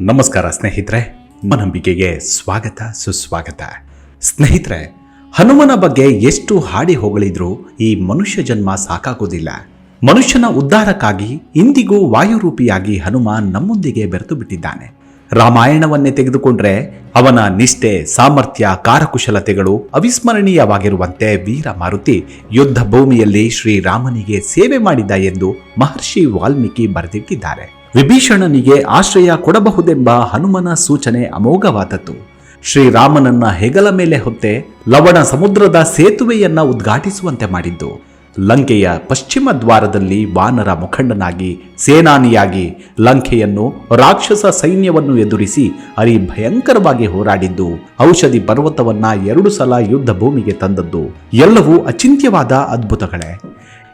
ನಮಸ್ಕಾರ ಸ್ನೇಹಿತರೆ ನಂಬಿಕೆಗೆ ಸ್ವಾಗತ, ಸುಸ್ವಾಗತ. ಸ್ನೇಹಿತರೆ, ಹನುಮನ ಬಗ್ಗೆ ಎಷ್ಟು ಹಾಡಿ ಹೊಗಳಿದ್ರೂ ಈ ಮನುಷ್ಯ ಜನ್ಮ ಸಾಕಾಗೋದಿಲ್ಲ. ಮನುಷ್ಯನ ಉದ್ಧಾರಕ್ಕಾಗಿ ಇಂದಿಗೂ ವಾಯುರೂಪಿಯಾಗಿ ಹನುಮ ನಮ್ಮೊಂದಿಗೆ ಬೆರೆತು ಬಿಟ್ಟಿದ್ದಾನೆ. ರಾಮಾಯಣವನ್ನೇ ತೆಗೆದುಕೊಂಡ್ರೆ ಅವನ ನಿಷ್ಠೆ, ಸಾಮರ್ಥ್ಯ, ಕಾರಕುಶಲತೆಗಳು ಅವಿಸ್ಮರಣೀಯವಾಗಿರುವಂತೆ ವೀರ ಮಾರುತಿ ಯುದ್ಧ ಭೂಮಿಯಲ್ಲಿ ಶ್ರೀರಾಮನಿಗೆ ಸೇವೆ ಮಾಡಿದ ಎಂದು ಮಹರ್ಷಿ ವಾಲ್ಮೀಕಿ ಬರೆದಿಟ್ಟಿದ್ದಾರೆ. ವಿಭೀಷಣನಿಗೆ ಆಶ್ರಯ ಕೊಡಬಹುದೆಂಬ ಹನುಮನ ಸೂಚನೆ ಅಮೋಘವಾದದ್ದು. ಶ್ರೀರಾಮನನ್ನ ಹೆಗಲ ಮೇಲೆ ಹೊತ್ತೆ ಲವಣ ಸಮುದ್ರದ ಸೇತುವೆಯನ್ನ ಉದ್ಘಾಟಿಸುವಂತೆ ಮಾಡಿದ್ದು. ಲಂಕೆಯ ಪಶ್ಚಿಮ ದ್ವಾರದಲ್ಲಿ ವಾನರ ಮುಖಂಡನಾಗಿ, ಸೇನಾನಿಯಾಗಿ ಲಂಕೆಯನ್ನು ರಾಕ್ಷಸ ಸೈನ್ಯವನ್ನು ಎದುರಿಸಿ ಅರಿ ಭಯಂಕರವಾಗಿ ಹೋರಾಡಿದ್ದು, ಔಷಧಿ ಪರ್ವತವನ್ನ ಎರಡು ಸಲ ಯುದ್ಧ ಭೂಮಿಗೆ ತಂದದ್ದು. ಎಲ್ಲವೂ ಅಚಿಂತ್ಯವಾದ ಅದ್ಭುತಗಳೇ.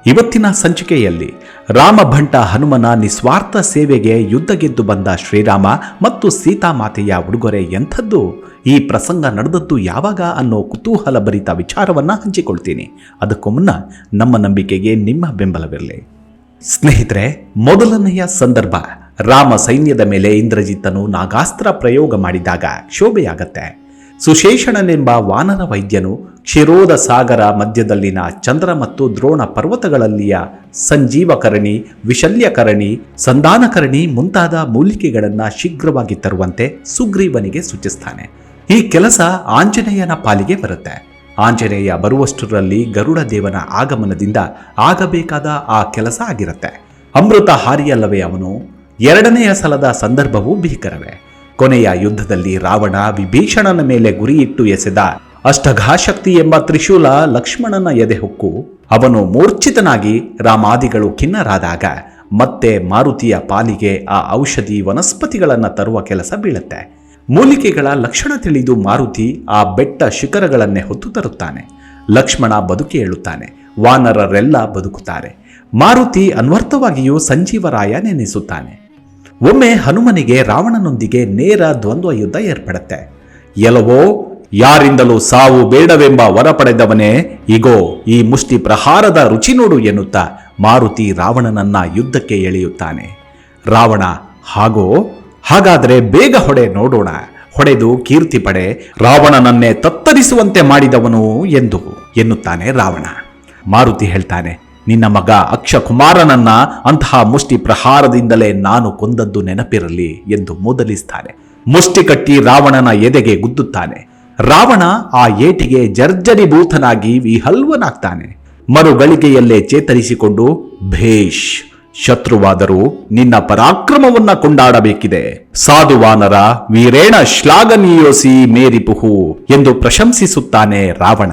ಇವತ್ತಿನ ಸಂಚಿಕೆಯಲ್ಲಿ ರಾಮಭಂಟ ಹನುಮನ ನಿಸ್ವಾರ್ಥ ಸೇವೆಗೆ ಯುದ್ಧ ಗೆದ್ದು ಬಂದ ಶ್ರೀರಾಮ ಮತ್ತು ಸೀತಾಮಾತೆಯ ಉಡುಗೊರೆ ಎಂಥದ್ದು? ಈ ಪ್ರಸಂಗ ನಡೆದದ್ದು ಯಾವಾಗ ಅನ್ನೋ ಕುತೂಹಲ ಭರಿತ ವಿಚಾರವನ್ನ ಹಂಚಿಕೊಳ್ತೀನಿ. ಅದಕ್ಕೂ ಮುನ್ನ ನಮ್ಮ ನಂಬಿಕೆಗೆ ನಿಮ್ಮ ಬೆಂಬಲವಿರಲಿ. ಸ್ನೇಹಿತರೆ, ಮೊದಲನೆಯ ಸಂದರ್ಭ. ರಾಮ ಸೈನ್ಯದ ಮೇಲೆ ಇಂದ್ರಜಿತ್ತನು ನಾಗಾಸ್ತ್ರ ಪ್ರಯೋಗ ಮಾಡಿದಾಗ ಕ್ಷೋಭೆಯಾಗತ್ತೆ ಸುಶೇಷಣನೆಂಬ ವಾನರ ವೈದ್ಯನು ಕ್ಷಿರೋದ ಸಾಗರ ಮಧ್ಯದಲ್ಲಿನ ಚಂದ್ರ ಮತ್ತು ದ್ರೋಣ ಪರ್ವತಗಳಲ್ಲಿಯ ಸಂಜೀವಕರಣಿ, ವಿಶಲ್ಯಕರಣಿ, ಸಂಧಾನಕರಣಿ ಮುಂತಾದ ಮೂಲಿಕೆಗಳನ್ನು ಶೀಘ್ರವಾಗಿ ತರುವಂತೆ ಸುಗ್ರೀವನಿಗೆ ಸೂಚಿಸ್ತಾನೆ. ಈ ಕೆಲಸ ಆಂಜನೇಯನ ಪಾಲಿಗೆ ಬರುತ್ತೆ. ಆಂಜನೇಯ ಬರುವಷ್ಟರಲ್ಲಿ ಗರುಡ ದೇವನ ಆಗಮನದಿಂದ ಆಗಬೇಕಾದ ಆ ಕೆಲಸ ಆಗಿರುತ್ತೆ. ಅಮೃತ ಹಾರಿಯಲ್ಲವೇ ಅವನು? ಎರಡನೆಯ ಸಲದ ಸಂದರ್ಭವೂ ಭೀಕರವೇ. ಕೊನೆಯ ಯುದ್ಧದಲ್ಲಿ ರಾವಣ ವಿಭೀಷಣನ ಮೇಲೆ ಗುರಿಯಿಟ್ಟು ಎಸೆದ ಅಷ್ಟಘಾಶಕ್ತಿ ಎಂಬ ತ್ರಿಶೂಲ ಲಕ್ಷ್ಮಣನ ಎದೆ ಹೊಕ್ಕು. ಅವನು ಮೂರ್ಛಿತನಾಗಿ ರಾಮಾದಿಗಳು ಖಿನ್ನರಾದಾಗ ಮತ್ತೆ ಮಾರುತಿಯ ಪಾಲಿಗೆ ಆ ಔಷಧಿ ವನಸ್ಪತಿಗಳನ್ನು ತರುವ ಕೆಲಸ ಬೀಳುತ್ತೆ. ಮೂಲಿಕೆಗಳ ಲಕ್ಷಣ ತಿಳಿದು ಮಾರುತಿ ಆ ಬೆಟ್ಟ ಶಿಖರಗಳನ್ನೇ ಹೊತ್ತು ತರುತ್ತಾನೆ. ಲಕ್ಷ್ಮಣ ಬದುಕಿ ಹೇಳುತ್ತಾನೆ ವಾನರರೆಲ್ಲ ಬದುಕುತ್ತಾರೆ. ಮಾರುತಿ ಅನ್ವರ್ಥವಾಗಿಯೂ ಸಂಜೀವರಾಯ ನೆನೆಸುತ್ತಾನೆ. ಒಮ್ಮೆ ಹನುಮನಿಗೆ ರಾವಣನೊಂದಿಗೆ ನೇರ ದ್ವಂದ್ವ ಯುದ್ಧ ಏರ್ಪಡುತ್ತೆ. ಎಲ್ಲವೋ ಯಾರಿಂದಲೂ ಸಾವು ಬೇಡವೆಂಬ ವರ ಪಡೆದವನೇ ಇಗೋ, ಈ ಮುಷ್ಟಿ ಪ್ರಹಾರದ ರುಚಿ ನೋಡು ಎನ್ನುತ್ತಾ ಮಾರುತಿ ರಾವಣನನ್ನ ಯುದ್ಧಕ್ಕೆ ಎಳೆಯುತ್ತಾನೆ. ರಾವಣ, ಹಾಗೋ? ಹಾಗಾದರೆ ಬೇಗ ಹೊಡೆ ನೋಡೋಣ. ಹೊಡೆದು ಕೀರ್ತಿ ಪಡೆ, ರಾವಣನನ್ನೇ ತತ್ತರಿಸುವಂತೆ ಮಾಡಿದವನು ಎಂದು ಎನ್ನುತ್ತಾನೆ ರಾವಣ. ಮಾರುತಿ ಹೇಳ್ತಾನೆ, ನಿನ್ನ ಮಗ ಅಕ್ಷಕುಮಾರನನ್ನ ಅಂತಹ ಮುಷ್ಟಿ ಪ್ರಹಾರದಿಂದಲೇ ನಾನು ಕೊಂದದ್ದು ನೆನಪಿರಲಿ ಎಂದು ಮೂದಲಿಸ್ತಾನೆ. ಮುಷ್ಟಿ ಕಟ್ಟಿ ರಾವಣನ ಎದೆಗೆ ಗುದ್ದುತ್ತಾನೆ. ರಾವಣ ಆ ಏಟಿಗೆ ಜರ್ಜರಿಭೂತನಾಗಿ ವಿಹಲ್ವನಾಗ್ತಾನೆ ಮರುಗಳಿಗೆಯಲ್ಲೇ ಚೇತರಿಸಿಕೊಂಡು, ಭೇಷ್, ಶತ್ರುವಾದರೂ ನಿನ್ನ ಪರಾಕ್ರಮವನ್ನ ಕೊಂಡಾಡಬೇಕಿದೆ. ಸಾಧುವಾನರ ವೀರೇಣ ಶ್ಲಾಘನೀಯೋಸಿ ಮೇರಿಪುಹು ಎಂದು ಪ್ರಶಂಸಿಸುತ್ತಾನೆ ರಾವಣ.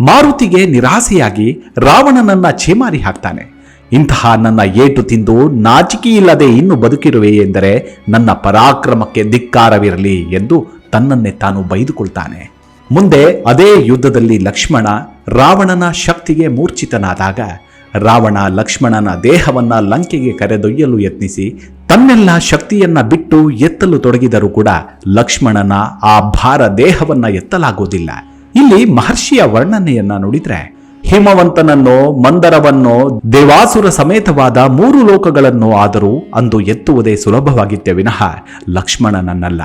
ಮಾರುತಿಗೆ ನಿರಾಸೆಯಾಗಿ ರಾವಣನನ್ನ ಛೇಮಾರಿ ಹಾಕ್ತಾನೆ. ಇಂತಹ ನನ್ನ ಏಟು ತಿಂದು ನಾಚಿಕೆಯಿಲ್ಲದೆ ಇನ್ನು ಬದುಕಿರುವೆ ಎಂದರೆ ನನ್ನ ಪರಾಕ್ರಮಕ್ಕೆ ಧಿಕ್ಕಾರವಿರಲಿ ಎಂದು ತನ್ನನ್ನೇ ತಾನು ಬೈದುಕೊಳ್ತಾನೆ. ಮುಂದೆ ಅದೇ ಯುದ್ಧದಲ್ಲಿ ಲಕ್ಷ್ಮಣ ರಾವಣನ ಶಕ್ತಿಗೆ ಮೂರ್ಛಿತನಾದಾಗ, ರಾವಣ ಲಕ್ಷ್ಮಣನ ದೇಹವನ್ನ ಲಂಕೆಗೆ ಕರೆದೊಯ್ಯಲು ಯತ್ನಿಸಿ, ತನ್ನೆಲ್ಲ ಶಕ್ತಿಯನ್ನ ಬಿಟ್ಟು ಎತ್ತಲು ತೊಡಗಿದರೂ ಕೂಡ ಲಕ್ಷ್ಮಣನ ಆ ಭಾರ ದೇಹವನ್ನ ಎತ್ತಲಾಗುವುದಿಲ್ಲ ಇಲ್ಲಿ ಮಹರ್ಷಿಯ ವರ್ಣನೆಯನ್ನ ನೋಡಿದ್ರೆ, ಹಿಮವಂತನನ್ನೋ, ಮಂದರವನ್ನೋ, ದೇವಾಸುರ ಸಮೇತವಾದ ಮೂರು ಲೋಕಗಳನ್ನು ಆದರೂ ಅಂದು ಎತ್ತುವುದೇ ಸುಲಭವಾಗಿತ್ತೆ ವಿನಃ ಲಕ್ಷ್ಮಣನನ್ನಲ್ಲ.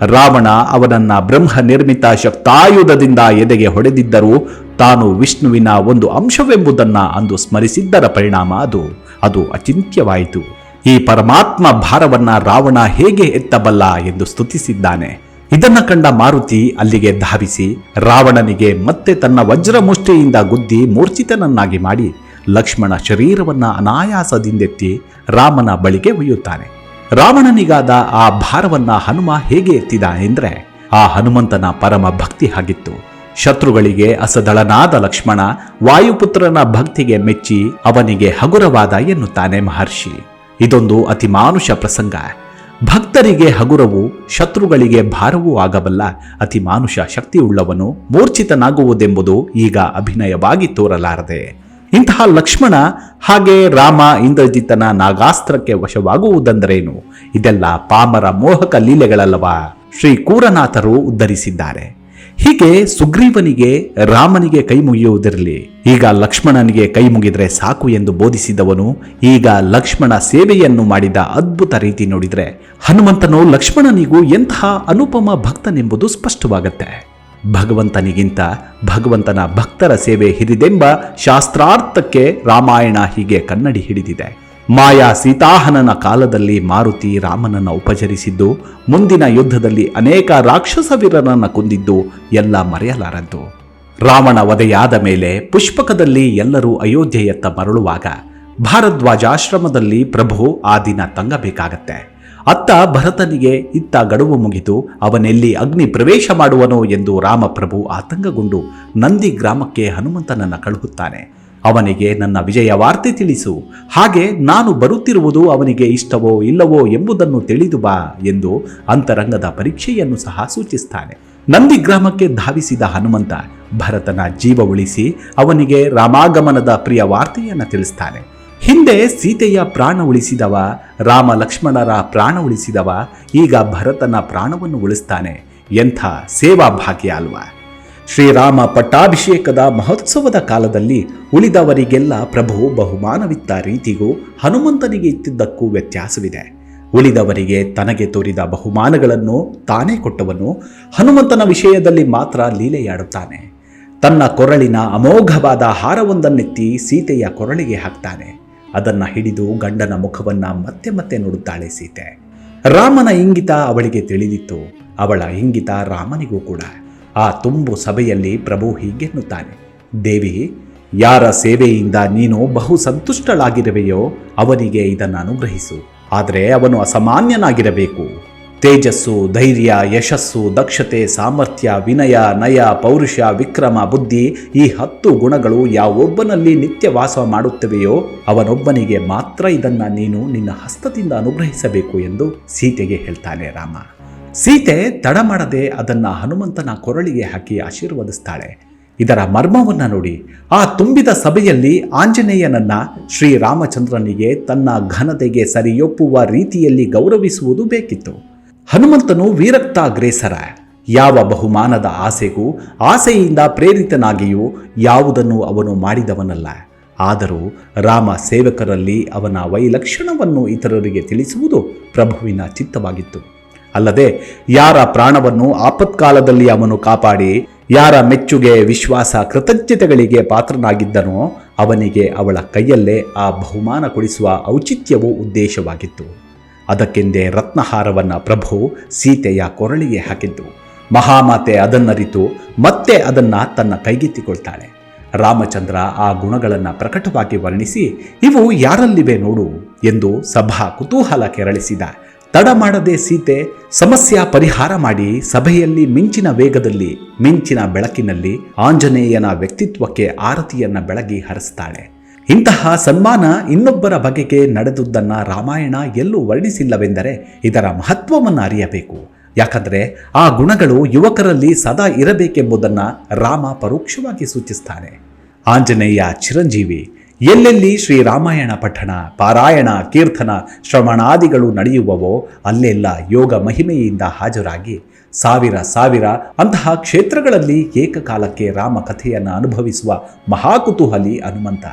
ರಾವಣ ಅವನನ್ನ ಬ್ರಹ್ಮ ನಿರ್ಮಿತ ಶಕ್ತಾಯುಧದಿಂದ ಎದೆಗೆ ಹೊಡೆದಿದ್ದರೂ ತಾನು ವಿಷ್ಣುವಿನ ಒಂದು ಅಂಶವೆಂಬುದನ್ನ ಅಂದು ಸ್ಮರಿಸಿದ್ದರ ಪರಿಣಾಮ ಅದು. ಅದು ಅಚಿಂತ್ಯವಾಯಿತು. ಈ ಪರಮಾತ್ಮ ಭಾರವನ್ನ ರಾವಣ ಹೇಗೆ ಎತ್ತಬಲ್ಲ ಎಂದು ಸ್ತುತಿಸಿದ್ದಾನೆ. ಇದನ್ನ ಕಂಡ ಮಾರುತಿ ಅಲ್ಲಿಗೆ ಧಾವಿಸಿ, ರಾವಣನಿಗೆ ಮತ್ತೆ ತನ್ನ ವಜ್ರಮುಷ್ಟಿಯಿಂದ ಗುದ್ದಿ ಮೂರ್ಛಿತನನ್ನಾಗಿ ಮಾಡಿ, ಲಕ್ಷ್ಮಣ ಶರೀರವನ್ನ ಅನಾಯಾಸದಿಂದೆತ್ತಿ ರಾಮನ ಬಳಿಗೆ ಒಯ್ಯುತ್ತಾನೆ. ರಾವಣನಿಗಾದ ಆ ಭಾರವನ್ನ ಹನುಮ ಹೇಗೆ ಎತ್ತಿದ ಎಂದ್ರೆ ಆ ಹನುಮಂತನ ಪರಮ ಭಕ್ತಿ ಆಗಿತ್ತು ಶತ್ರುಗಳಿಗೆ ಅಸದಳನಾದ ಲಕ್ಷ್ಮಣ ವಾಯುಪುತ್ರನ ಭಕ್ತಿಗೆ ಮೆಚ್ಚಿ ಅವನಿಗೆ ಹಗುರವಾದ ಎನ್ನುತ್ತಾನೆ ಮಹರ್ಷಿ. ಇದೊಂದು ಅತಿ ಮಾನುಷ ಪ್ರಸಂಗ. ಭಕ್ತರಿಗೆ ಹಗುರವು ಶತ್ರುಗಳಿಗೆ ಭಾರವೂ ಆಗಬಲ್ಲ ಅತಿ ಮಾನುಷ ಶಕ್ತಿಯುಳ್ಳವನು ಮೂರ್ಛಿತನಾಗುವುದೆಂಬುದು ಈಗ ಅಭಿನಯವಾಗಿ ತೋರಲಾರದೆ. ಇಂತಹ ಲಕ್ಷ್ಮಣ ಹಾಗೆ ರಾಮ ಇಂದ್ರಜಿತನ ನಾಗಾಸ್ತ್ರಕ್ಕೆ ವಶವಾಗುವುದೆಂದರೇನು? ಇದೆಲ್ಲ ಪಾಮರ ಮೋಹಕ ಲೀಲೆಗಳಲ್ಲವಾ? ಶ್ರೀ ಕೂರನಾಥರು ಉದ್ಧರಿಸಿದ್ದಾರೆ. ಹೀಗೆ ಸುಗ್ರೀವನಿಗೆ ರಾಮನಿಗೆ ಕೈ ಮುಗಿಯುವುದಿರಲಿ. ಈಗ ಲಕ್ಷ್ಮಣನಿಗೆ ಕೈ ಮುಗಿದ್ರೆ ಸಾಕು ಎಂದು ಬೋಧಿಸಿದವನು, ಈಗ ಲಕ್ಷ್ಮಣ ಸೇವೆಯನ್ನು ಮಾಡಿದ ಅದ್ಭುತ ರೀತಿ ನೋಡಿದರೆ, ಹನುಮಂತನು ಲಕ್ಷ್ಮಣನಿಗೂ ಎಂತಹ ಅನುಪಮ ಭಕ್ತನೆಂಬುದು ಸ್ಪಷ್ಟವಾಗುತ್ತೆ. ಭಗವಂತನಿಗಿಂತ ಭಗವಂತನ ಭಕ್ತರ ಸೇವೆ ಹಿರಿದೆಂಬ ಶಾಸ್ತ್ರಾರ್ಥಕ್ಕೆ ರಾಮಾಯಣ ಹೀಗೆ ಕನ್ನಡಿ ಹಿಡಿದಿದೆ. ಮಾಯಾ ಸೀತಾಹನನ ಕಾಲದಲ್ಲಿ ಮಾರುತಿ ರಾಮನನ್ನು ಉಪಚರಿಸಿದ್ದು, ಮುಂದಿನ ಯುದ್ಧದಲ್ಲಿ ಅನೇಕ ರಾಕ್ಷಸ ವೀರರನ್ನು ಕೊಂದಿದ್ದು ಎಲ್ಲ ಮರೆಯಲಾರದ್ದು. ರಾವಣ ವಧೆಯಾದ ಮೇಲೆ ಪುಷ್ಪಕದಲ್ಲಿ ಎಲ್ಲರೂ ಅಯೋಧ್ಯೆಯತ್ತ ಮರಳುವಾಗ ಭಾರದ್ವಾಜಾಶ್ರಮದಲ್ಲಿ ಪ್ರಭು ಆ ದಿನ ತಂಗಬೇಕಾಗತ್ತೆ. ಅತ್ತ ಭರತನಿಗೆ ಇತ್ತ ಗಡುವು ಮುಗಿತು ಅವನೆಲ್ಲಿ ಅಗ್ನಿ ಪ್ರವೇಶ ಮಾಡುವನೋ ಎಂದು ರಾಮಪ್ರಭು ಆತಂಕಗೊಂಡು ನಂದಿ ಗ್ರಾಮಕ್ಕೆ ಹನುಮಂತನನ್ನು ಕಳುಹುತ್ತಾನೆ. ಅವನಿಗೆ ನನ್ನ ವಿಜಯ ವಾರ್ತೆ ತಿಳಿಸು. ಹಾಗೆ ನಾನು ಬರುತ್ತಿರುವುದು ಅವನಿಗೆ ಇಷ್ಟವೋ ಇಲ್ಲವೋ ಎಂಬುದನ್ನು ತಿಳಿದು ಬಾ ಎಂದು ಅಂತರಂಗದ ಪರೀಕ್ಷೆಯನ್ನು ಸಹ ಸೂಚಿಸ್ತಾನೆ. ನಂದಿ ಗ್ರಾಮಕ್ಕೆ ಧಾವಿಸಿದ ಹನುಮಂತ ಭರತನ ಜೀವ ಉಳಿಸಿ ಅವನಿಗೆ ರಾಮಾಗಮನದ ಪ್ರಿಯ ವಾರ್ತೆಯನ್ನು ತಿಳಿಸ್ತಾನೆ. ಹಿಂದೆ ಸೀತೆಯ ಪ್ರಾಣ ಉಳಿಸಿದವ, ರಾಮ ಲಕ್ಷ್ಮಣರ ಪ್ರಾಣ ಉಳಿಸಿದವ, ಈಗ ಭರತನ ಪ್ರಾಣವನ್ನು ಉಳಿಸ್ತಾನೆ. ಎಂಥ ಸೇವಾ ಭಾಗ್ಯ ಅಲ್ವಾ. ಶ್ರೀರಾಮ ಪಟ್ಟಾಭಿಷೇಕದ ಮಹೋತ್ಸವದ ಕಾಲದಲ್ಲಿ ಉಳಿದವರಿಗೆಲ್ಲ ಪ್ರಭು ಬಹುಮಾನವಿತ್ತ ರೀತಿಗೂ ಹನುಮಂತನಿಗೆ ಇತ್ತಿದ್ದಕ್ಕೂ ವ್ಯತ್ಯಾಸವಿದೆ. ಉಳಿದವರಿಗೆ ತನಗೆ ತೋರಿದ ಬಹುಮಾನಗಳನ್ನು ತಾನೇ ಕೊಟ್ಟವನು ಹನುಮಂತನ ವಿಷಯದಲ್ಲಿ ಮಾತ್ರ ಲೀಲೆಯಾಡುತ್ತಾನೆ. ತನ್ನ ಕೊರಳಿನ ಅಮೋಘವಾದ ಹಾರವೊಂದನ್ನೆತ್ತಿ ಸೀತೆಯ ಕೊರಳಿಗೆ ಹಾಕ್ತಾನೆ. ಅದನ್ನ ಹಿಡಿದು ಗಂಡನ ಮುಖವನ್ನ ಮತ್ತೆ ಮತ್ತೆ ನೋಡುತ್ತಾಳೆ ಸೀತೆ. ರಾಮನ ಇಂಗಿತ ಅವಳಿಗೆ ತಿಳಿದಿತ್ತು. ಅವಳ ಇಂಗಿತ ರಾಮನಿಗೂ ಕೂಡ. ಆ ತುಂಬು ಸಭೆಯಲ್ಲಿ ಪ್ರಭು ಹೀಗೆನ್ನುತ್ತಾನೆ. ದೇವಿ, ಯಾರ ಸೇವೆಯಿಂದ ನೀನು ಬಹು ಸಂತುಷ್ಟಳಾಗಿರುವೆಯೋ ಅವನಿಗೆ ಇದನ್ನು ಅನುಗ್ರಹಿಸು. ಆದರೆ ಅವನು ಅಸಾಮಾನ್ಯನಾಗಿರಬೇಕು. ತೇಜಸ್ಸು, ಧೈರ್ಯ, ಯಶಸ್ಸು, ದಕ್ಷತೆ, ಸಾಮರ್ಥ್ಯ, ವಿನಯ, ನಯ, ಪೌರುಷ, ವಿಕ್ರಮ, ಬುದ್ಧಿ ಈ ಹತ್ತು ಗುಣಗಳು ಯಾವೊಬ್ಬನಲ್ಲಿ ನಿತ್ಯ ವಾಸ ಮಾಡುತ್ತವೆಯೋ ಅವನೊಬ್ಬನಿಗೆ ಮಾತ್ರ ಇದನ್ನು ನೀನು ನಿನ್ನ ಹಸ್ತದಿಂದ ಅನುಗ್ರಹಿಸಬೇಕು ಎಂದು ಸೀತೆಗೆ ಹೇಳ್ತಾನೆ ರಾಮ. ಸೀತೆ ತಡ ಮಾಡದೆ ಅದನ್ನ ಹನುಮಂತನ ಕೊರಳಿಗೆ ಹಾಕಿ ಆಶೀರ್ವದಿಸ್ತಾಳೆ. ಇದರ ಮರ್ಮವನ್ನು ನೋಡಿ ಆ ತುಂಬಿದ ಸಭೆಯಲ್ಲಿ ಆಂಜನೇಯನನ್ನ ಶ್ರೀರಾಮಚಂದ್ರನಿಗೆ ತನ್ನ ಘನತೆಗೆ ಸರಿಯೊಪ್ಪುವ ರೀತಿಯಲ್ಲಿ ಗೌರವಿಸುವುದು ಬೇಕಿತ್ತು. ಹನುಮಂತನು ವೀರಕ್ತಾಗ್ರೇಸರ ಯಾವ ಬಹುಮಾನದ ಆಸೆಗೂ ಆಸೆಯಿಂದ ಪ್ರೇರಿತನಾಗಿಯೂ ಯಾವುದನ್ನು ಅವನು ಮಾಡಿದವನಲ್ಲ. ಆದರೂ ರಾಮ ಸೇವಕರಲ್ಲಿ ಅವನ ವೈಲಕ್ಷಣವನ್ನು ಇತರರಿಗೆ ತಿಳಿಸುವುದು ಪ್ರಭುವಿನ ಚಿತ್ತವಾಗಿತ್ತು. ಅಲ್ಲದೆ ಯಾರ ಪ್ರಾಣವನ್ನು ಆಪತ್ಕಾಲದಲ್ಲಿ ಅವನು ಕಾಪಾಡಿ, ಯಾರ ಮೆಚ್ಚುಗೆ ವಿಶ್ವಾಸ ಕೃತಜ್ಞತೆಗಳಿಗೆ ಪಾತ್ರನಾಗಿದ್ದನೋ ಅವನಿಗೆ ಅವಳ ಕೈಯಲ್ಲೇ ಆ ಬಹುಮಾನ ಕೊಡಿಸುವ ಔಚಿತ್ಯವೂ ಉದ್ದೇಶವಾಗಿತ್ತು. ಅದಕ್ಕೆಂದೇ ರತ್ನಹಾರವನ್ನ ಪ್ರಭು ಸೀತೆಯ ಕೊರಳಿಗೆ ಹಾಕಿದ್ದು. ಮಹಾಮಾತೆ ಅದನ್ನರಿತು, ಮತ್ತೆ ಅದನ್ನ ತನ್ನ ಕೈಗೆತ್ತಿಕೊಳ್ತಾಳೆ. ರಾಮಚಂದ್ರ ಆ ಗುಣಗಳನ್ನು ಪ್ರಕಟವಾಗಿ ವರ್ಣಿಸಿ, ಇವು ಯಾರಲ್ಲಿವೆ ನೋಡು ಎಂದು ಸಭಾ ಕುತೂಹಲ ಕೆರಳಿಸಿದ. ತಡ ಮಾಡದೆ ಸೀತೆ, ಸಮಸ್ಯೆ ಪರಿಹಾರ ಮಾಡಿ ಸಭೆಯಲ್ಲಿ ಮಿಂಚಿನ ವೇಗದಲ್ಲಿ, ಮಿಂಚಿನ ಬೆಳಕಿನಲ್ಲಿ ಆಂಜನೇಯನ ವ್ಯಕ್ತಿತ್ವಕ್ಕೆ ಆರತಿಯನ್ನ ಬೆಳಗಿ ಹರಿಸ್ತಾಳೆ. ಇಂತಹ ಸನ್ಮಾನ ಇನ್ನೊಬ್ಬರ ಬಗೆಗೆ ನಡೆದುದನ್ನು ರಾಮಾಯಣ ಎಲ್ಲೂ ವರ್ಣಿಸಿಲ್ಲವೆಂದರೆ ಇದರ ಮಹತ್ವವನ್ನು ಅರಿಯಬೇಕು. ಯಾಕಂದರೆ ಆ ಗುಣಗಳು ಯುವಕರಲ್ಲಿ ಸದಾ ಇರಬೇಕೆಂಬುದನ್ನು ರಾಮ ಪರೋಕ್ಷವಾಗಿ ಸೂಚಿಸ್ತಾನೆ. ಆಂಜನೇಯ ಚಿರಂಜೀವಿ, ಎಲ್ಲೆಲ್ಲಿ ಶ್ರೀರಾಮಾಯಣ ಪಠಣ, ಪಾರಾಯಣ, ಕೀರ್ತನ, ಶ್ರವಣಾದಿಗಳು ನಡೆಯುವವೋ ಅಲ್ಲೆಲ್ಲ ಯೋಗ ಮಹಿಮೆಯಿಂದ ಹಾಜರಾಗಿ ಸಾವಿರ ಸಾವಿರ ಅಂತಹ ಕ್ಷೇತ್ರಗಳಲ್ಲಿ ಏಕಕಾಲಕ್ಕೆ ರಾಮ ಕಥೆಯನ್ನು ಅನುಭವಿಸುವ ಮಹಾಕುತೂಹಲಿ ಹನುಮಂತ.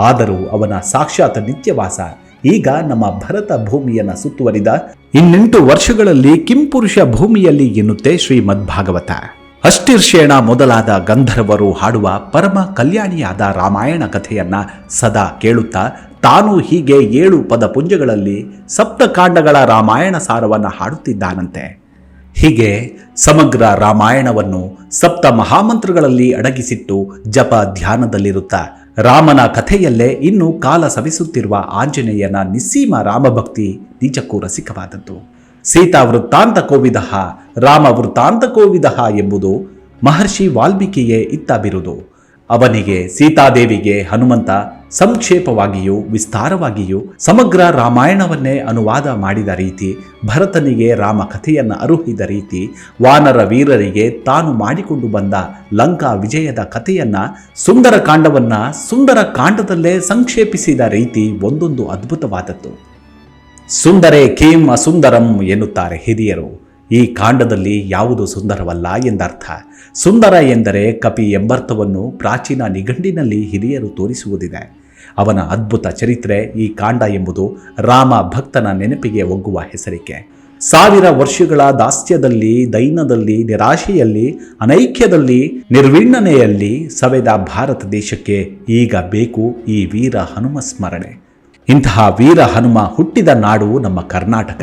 ಆದರೂ ಅವನ ಸಾಕ್ಷಾತ್ ನಿತ್ಯವಾಸ. ಈಗ ನಮ್ಮ ಭರತ ಭೂಮಿಯನ್ನು ಸುತ್ತುವರಿದ ಇನ್ನೆಂಟು ವರ್ಷಗಳಲ್ಲಿ ಕಿಂಪುರುಷ ಭೂಮಿಯಲ್ಲಿ ಎನ್ನುತ್ತೆ ಶ್ರೀಮದ್ ಭಾಗವತ ಅಷ್ಟಿರ್ಷೇಣ ಮೊದಲಾದ ಗಂಧರ್ವರು ಹಾಡುವ ಪರಮ ಕಲ್ಯಾಣಿಯಾದ ರಾಮಾಯಣ ಕಥೆಯನ್ನ ಸದಾ ಕೇಳುತ್ತಾ ತಾನು ಹೀಗೆ ಏಳು ಪದಪುಂಜಗಳಲ್ಲಿ ಸಪ್ತಕಾಂಡಗಳ ರಾಮಾಯಣ ಸಾರವನ್ನು ಹಾಡುತ್ತಿದ್ದಾನಂತೆ. ಹೀಗೆ ಸಮಗ್ರ ರಾಮಾಯಣವನ್ನು ಸಪ್ತ ಮಹಾಮಂತ್ರಗಳಲ್ಲಿ ಅಡಗಿಸಿಟ್ಟು ಜಪ ಧ್ಯಾನದಲ್ಲಿರುತ್ತಾ ರಾಮನ ಕಥೆಯಲ್ಲೇ ಇನ್ನು ಕಾಲ ಸವಿಸುತ್ತಿರುವ ಆಂಜನೇಯನ ನಿಸ್ಸೀಮ ರಾಮಭಕ್ತಿ ನಿಜಕ್ಕೂ ರಸಿಕವಾದದ್ದು. ಸೀತಾ ವೃತ್ತಾಂತ ಕೋವಿದಃ, ರಾಮ ವೃತ್ತಾಂತ ಕೋವಿದಃ ಎಂಬುದು ಮಹರ್ಷಿ ವಾಲ್ಮೀಕಿಯೇ ಇತ್ತ ಬಿರುದು. ಅವನಿಗೆ ಸೀತಾದೇವಿಗೆ ಹನುಮಂತ ಸಂಕ್ಷೇಪವಾಗಿಯೂ ವಿಸ್ತಾರವಾಗಿಯೂ ಸಮಗ್ರ ರಾಮಾಯಣವನ್ನೇ ಅನುವಾದ ಮಾಡಿದ ರೀತಿ ಭರತನಿಗೆ ರಾಮ ಕಥೆಯನ್ನು ಅರುಹಿದ ರೀತಿ ವಾನರ ವೀರರಿಗೆ ತಾನು ಮಾಡಿಕೊಂಡು ಬಂದ ಲಂಕಾ ವಿಜಯದ ಕಥೆಯನ್ನ ಸುಂದರ ಕಾಂಡವನ್ನ ಸುಂದರ ಕಾಂಡದಲ್ಲೇ ಸಂಕ್ಷೇಪಿಸಿದ ರೀತಿ ಒಂದೊಂದು ಅದ್ಭುತವಾದದ್ದು. ಸುಂದರೇ ಕೇಮ್ ಅಸುಂದರಂ ಎನ್ನುತ್ತಾರೆ ಹಿರಿಯರು. ಈ ಕಾಂಡದಲ್ಲಿ ಯಾವುದು ಸುಂದರವಲ್ಲ ಎಂದರ್ಥ. ಸುಂದರ ಎಂದರೆ ಕಪಿ ಎಂಬರ್ಥವನ್ನು ಪ್ರಾಚೀನ ನಿಘಂಡಿನಲ್ಲಿ ಹಿರಿಯರು ತೋರಿಸುವುದಿದೆ. ಅವನ ಅದ್ಭುತ ಚರಿತ್ರೆ ಈ ಕಾಂಡ ಎಂಬುದು ರಾಮ ಭಕ್ತನ ನೆನಪಿಗೆ ಒಗ್ಗುವ ಹೆಸರಿಕೆ. ಸಾವಿರ ವರ್ಷಗಳ ದಾಸ್ಯದಲ್ಲಿ, ದೈನದಲ್ಲಿ, ನಿರಾಶೆಯಲ್ಲಿ, ಅನೈಕ್ಯದಲ್ಲಿ ನಿರ್ವಿಣ್ಣನೆಯಲ್ಲಿ ಸವೆದ ಭಾರತ ದೇಶಕ್ಕೆ ಈಗ ಬೇಕು ಈ ವೀರ ಹನುಮ ಸ್ಮರಣೆ. ಇಂತಹ ವೀರ ಹನುಮ ಹುಟ್ಟಿದ ನಾಡು ನಮ್ಮ ಕರ್ನಾಟಕ.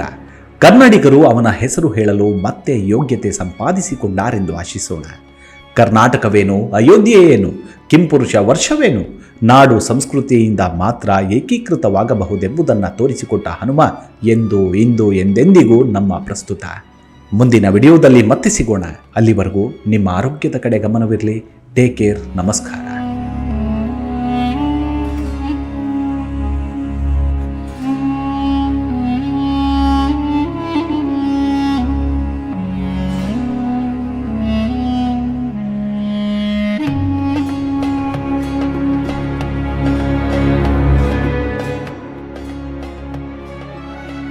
ಕನ್ನಡಿಗರು ಅವನ ಹೆಸರು ಹೇಳಲು ಮತ್ತೆ ಯೋಗ್ಯತೆ ಸಂಪಾದಿಸಿಕೊಂಡಾರೆಂದು ಆಶಿಸೋಣ. ಕರ್ನಾಟಕವೇನು? ಅಯೋಧ್ಯೆಯೇನು? ಕಿಂಪುರುಷ ವರ್ಷವೇನು? ನಾಡು ಸಂಸ್ಕೃತಿಯಿಂದ ಮಾತ್ರ ಏಕೀಕೃತವಾಗಬಹುದೆಂಬುದನ್ನು ತೋರಿಸಿಕೊಟ್ಟ ಹನುಮ ಎಂದು ಇಂದು ಎಂದೆಂದಿಗೂ ನಮ್ಮ ಪ್ರಸ್ತುತ. ಮುಂದಿನ ವಿಡಿಯೋದಲ್ಲಿ ಮತ್ತೆ ಸಿಗೋಣ. ಅಲ್ಲಿವರೆಗೂ ನಿಮ್ಮ ಆರೋಗ್ಯದ ಕಡೆ ಗಮನವಿರಲಿ. ಟೇಕ್ ಕೇರ್ ನಮಸ್ಕಾರ.